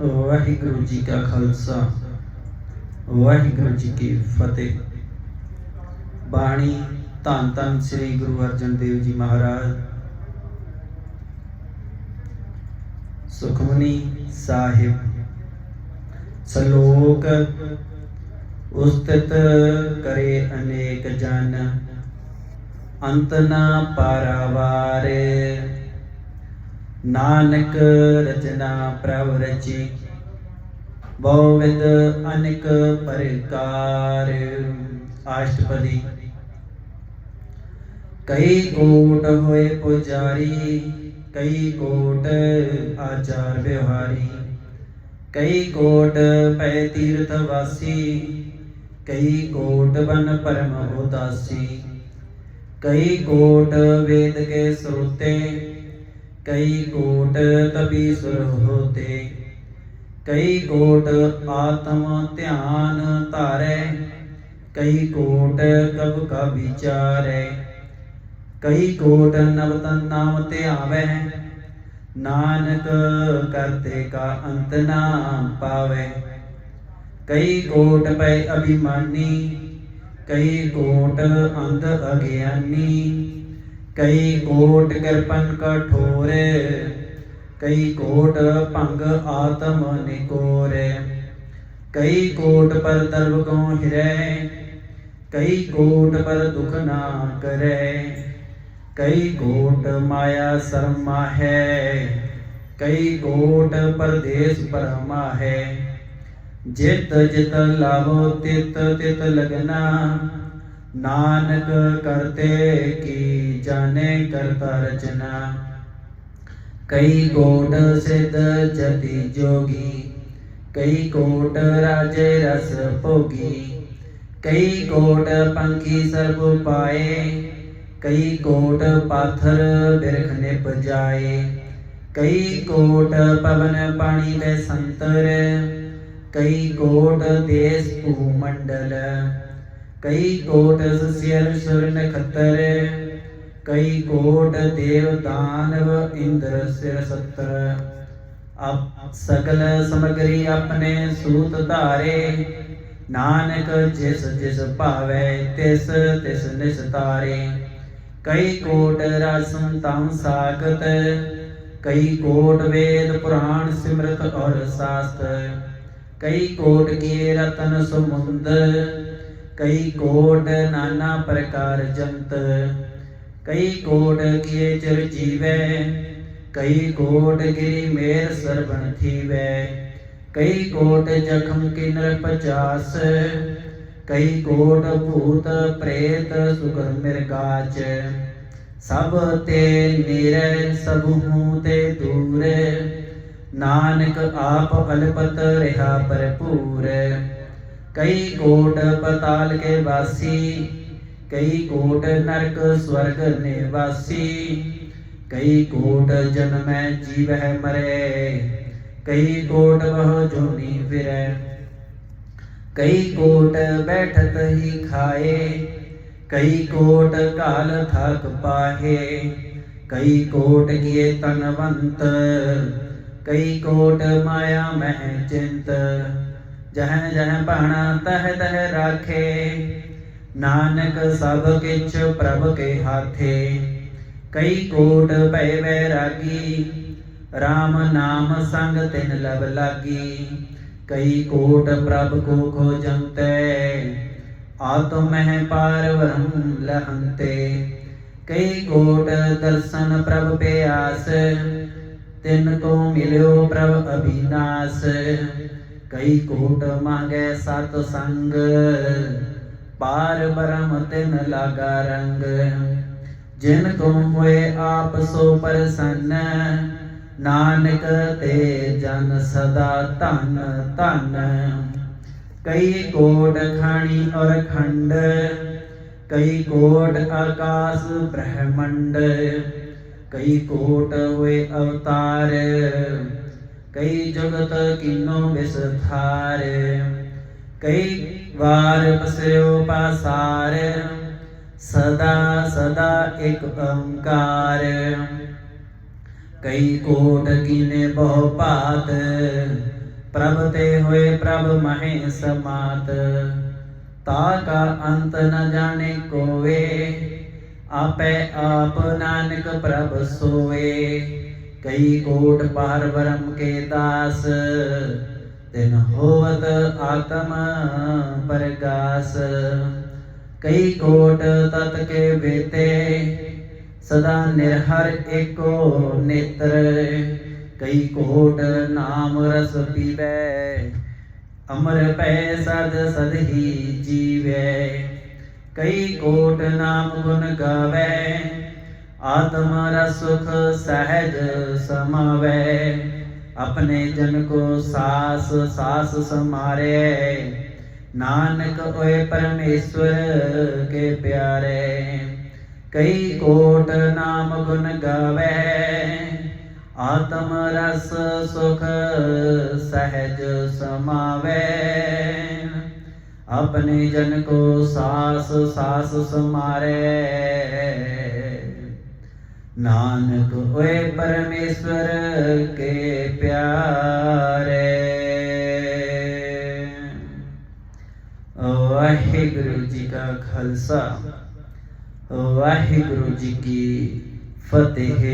ਵਾਹਿਗੁਰੂ ਜੀ ਕਾ ਖਾਲਸਾ, ਵਾਹਿਗੁਰੂ ਜੀ ਕੀ ਫਤਿਹ। ਬਾਣੀ ਧੰਨ ਧੰਨ ਸ੍ਰੀ ਗੁਰੂ ਅਰਜਨ ਦੇਵ ਜੀ ਮਹਾਰਾਜ। ਸੁਖਮਨੀ ਸਾਹਿਬ, ਸਲੋਕ, ਉਸਤਤ ਕਰੇ ਅਨੇਕ ਜਨ, ਅੰਤ ਨਾ ਪਾਰਾਵਾਰ। ਨਾਨਕ ਰਚਨਾ ਪ੍ਰਭ ਰਚੀ ਬਹੁ ਵਿਦ ਅਨੇਕ ਪ੍ਰਕਾਰ ਆਸ਼ਟਪਦੀ। ਕਈ ਕੋਟ ਹੋਏ ਪੁਜਾਰੀ, ਕਈ ਕੋਟ ਆਚਾਰ ਵਿਵਹਾਰੀ ਕਈ ਕੋਟ ਪੈ ਤੀਰਥ ਵਾਸੀ, ਕਈ ਕੋਟ ਬਨ ਪਰਮ ਉਦਾਸੀ। ਕਈ ਕੋਟ ਵੇਦ ਕੇ ਸਰੋਤੇ ਕਈ ਕੋਟ ਤਪੀ ਸੁਰ ਹੋਤੇ, ਕਈ ਕੋਟ ਆਤਮ ਧਿਆਨ ਧਾਰੈ, ਕਈ ਕੋਟ ਕਬ ਕਾ ਵਿਚਾਰੈ, ਕਈ ਕੋਟ ਨਵਤਨ ਨਾਮ ਧਿਆਵੈ, ਨਾਨਕ ਕਰਤੇ ਕਾ ਅੰਤ ਨਾ ਪਾਵੇ। ਕਈ ਕੋਟ ਪੈ ਅਭਿਮਾਨੀ, ਕਈ ਕੋਟ ਅੰਧ ਅਗਿਆਨੀ ਕਈ ਕੋਟ ਕਿਰਪਨ ਕਠੋਰ, ਕਈ ਕੋਟ ਭੰਗ ਆਤਮ ਨਿਕੋਰੇ। ਕਈ ਕੋਟ ਪਰ ਦਰਵ ਕੋ ਹਿਰੈ, ਕਈ ਕੋਟ ਪਰ ਦੁਖ ਨਾ ਕਰੈ। ਕਈ ਕੋਟ ਮਾਇਆ ਸਰਮਾ ਹੈ, ਕਈ ਕੋਟ ਪਰਦੇਸ ਪਰਮਾ ਹੈ। ਜਿਤ ਜਿਤ ਲਾਭੋ ਤਿਤ ਤਿਤ ਲਗਨਾ ਨਾਨਕ ਕਰਤੇ ਕੀ ਜਾਣੇ ਕਰਤਾ ਰਚਨਾ ਕਈ ਕੋਟ ਸਿਧ ਜਤੀ ਜੋਗੀ ਕਈ ਕੋਟ ਰਾਜੇ ਰਸ ਭੋਗੀ ਕਈ ਕੋਟ ਪੰਖੀ ਸਰਬ ਪਾਏ ਕਈ ਕੋਟ ਪਾਥਰ ਬਿਰਖ ਨਿਪ ਜਾਏ ਕਈ ਕੋਟ ਪਵਨ ਪਾਣੀ ਦੇ ਸੰਤਰ ਕਈ ਕੋਟ ਦੇਸ ਭੂ ਮੰਡਲ ਕਈ ਕੋਟ ਸਿਰ ਸੁਰ ਨਖਤਰ ਕਈ ਕੋਟ ਦੇਵ ਦਾਨਵ ਇੰਦਰ ਸਿਰ ਸੱਤਰ। ਅਬ ਸਗਲ ਸਮਗਰੀ ਆਪਣੇ ਸੂਤ ਧਾਰੇ, ਨਾਨਕ ਜਿਸ ਜਿਸ ਭਾਵੇ ਤਿਸ ਤਿਸ ਨਿਸਤਾਰੇ ਕਈ ਕੋਟ ਰਸਮ ਤਮ ਸਾਖਤ ਕਈ ਕੋਟ ਵੇਦ ਪੁਰਾਣ ਸਿਮਰਤ ਔਰ ਸਾਸਤ। ਕਈ ਕੋਟ ਕੀ ਰਤਨ ਸਮੁੰਦ ਕਈ ਕੋਟ ਨਾਨਾ ਪ੍ਰਕਾਰ ਜੰਤ, ਕਈ ਕੋਟ ਕੀਏ ਚਿਰ ਜੀਵੈ, ਕਈ ਕੋਟ ਗਿਰੀ ਮੇਰ ਸਰਬਣ ਥੀਵੈ, ਕਈ ਕੋਟ ਜ਼ਖਮ ਕਿਨਰ ਪਚਾਸ, ਕਈ ਕੋਟ ਭੂਤ ਪ੍ਰੇਤ ਸੁਗਰ ਮਿਰਗਾਚ ਸਭ ਤੇ ਨੀਰੈ, ਸਭ ਤੇ ਦੂਰ, ਨਾਨਕ ਆਪ ਅਲਪਤ ਰਹਾ ਭਰਪੂਰ। ਕਈ ਕੋਟ ਪਤਾਲ ਕੇ ਵਾਸੀ, ਕਈ ਕੋਟ ਨਰਕ ਸਵਰਗ ਨਿਵਾਸੀ, ਕਈ ਕੋਟ ਜਨਮੈ ਜੀਵਹਿ ਮਰੇ, ਕਈ ਕੋਟ ਬਹੁ ਜੋਨੀ ਫਿਰੈ, ਕਈ ਕੋਟ ਬੈਠਤ ਹੀ ਖਾਏ, ਕਈ ਕੋਟ ਕਾਲ ਥਕ ਪਾਹੇ, ਕਈ ਕੋਟ ਕੀਏ ਤਨਵੰਤ, ਕਈ ਕੋਟ ਮਾਇਆ ਮਹਿ ਚਿੰਤ ਜਹ ਜਹ ਭਾਣਾ ਤਹ ਤਹ ਰਾਖੇ। ਨਾਨਕ ਸਭ ਕਿਛ ਪ੍ਰਭ ਕੇ ਹਾਥੇ। ਕਈ ਕੋਟ ਭੈ ਵੈਰਾਗੀ RAM ਨਾਮ ਸੰਗ ਤਿਨ ਲਬ ਲਾਗੀ। ਕਈ ਕੋਟ ਪ੍ਰਭ ਕੋ ਖੋਜੰਤੈ ਆਤਮ ਮਹਿ ਪਾਰ ਵਰਮ ਲਹੰਤੇ। ਕਈ ਕੋਟ ਦਰਸ਼ਨ ਪ੍ਰਭ ਪਿਆਸ। ਤਿਨ ਕੋ ਮਿਲਿਓ ਪ੍ਰਭ ਅਬਿਨਾਸ਼ ਕਈ ਕੋਟ ਮੰਗੈ ਸਤ ਸੰਗ, ਪਾਰ ਬ੍ਰਹਮ ਤਿਨ ਲਾਗਾ ਰੰਗ। ਜਿਨ ਕੋ ਹੋਏ ਆਪ ਸੋ ਪ੍ਰਸੰਨ, ਨਾਨਕ ਤੇ ਜਨ ਸਦਾ ਧਨ ਧਨ। ਕਈ ਕੋਟ ਖਾਣੀ ਔਰ ਖੰਡ, ਕਈ ਕੋਟ ਆਕਾਸ ਬ੍ਰਹਮੰਡ। ਕਈ ਕੋਟ ਹੋਏ ਅਵਤਾਰ ਕਈ ਜਗਤ ਕੀਨੋ ਵਿਸਥਾਰ ਕਈ ਵਾਰ ਪਸਿਓ ਪਾਸਾਰ, ਸਦਾ ਸਦਾ ਇੱਕ ਓੰਕਾਰ। ਕਈ ਕੋਟ ਕੀਨੇ ਬਹੁ ਭਾਤ, ਪ੍ਰਭ ਤੇ ਹੋਏ ਪ੍ਰਭ ਮਹੇ ਸਮਾਤ। ਤਾ ਕਾ ਅੰਤ ਨ ਜਾਣੇ ਕੋਵੇ, ਆਪੇ ਆਪ ਨਾਨਕ ਪ੍ਰਭ ਸੋਏ ਕਈ ਕੋਟ ਪਾਰ ਬ੍ਰਹਮ ਕੇ ਦਾਸ, ਤਿਨ ਹੋਵਤ ਆਤਮ ਪਰਗਾਸ। ਕਈ ਕੋਟ ਤਤ ਕੇ ਵੇਤੇ ਸਦਾ ਨਿਰਹਰ ਏਕੋ ਨੇਤਰ। ਕਈ ਕੋਟ ਨਾਮ ਰਸ ਪੀਵੈ, ਅਮਰ ਪੈ ਸਦ ਸਦ ਹੀ ਜੀਵੈ। ਕਈ ਕੋਟ ਨਾਮ ਗੁਣ ਗਾਵੈ ਆਤਮ ਰਸ ਸੁਖ ਸਹਿਜ ਸਮਾਵੈ। ਆਪਣੇ ਜਨ ਕੋ ਸਾਸ ਸਾਸ ਸਮਾਰੇ। ਨਾਨਕ ਓਏ ਪਰਮੇਸ਼ਵਰ ਕੇ ਪਿਆਰੇ। ਕਈ ਕੋਟ ਨਾਮ ਗੁਣ ਗਾਵੈ। ਆਤਮ ਰਸ ਸੁਖ ਸਹਿਜ ਸਮਾਵੈ। ਆਪਣੇ ਜਨ ਕੋ ਸਾਸ ਸਾਸ ਸਮਾਰੇ। ਨਾਨਕ ਹੋਏ ਪਰਮੇਸ਼ਵਰ ਕੇ ਪਿਆਰੇ। ਵਾਹਿਗੁਰੂ ਜੀ ਕਾ ਖਾਲਸਾ ਵਾਹਿਗੁਰੂ ਜੀ ਕੀ ਫਤਿਹ।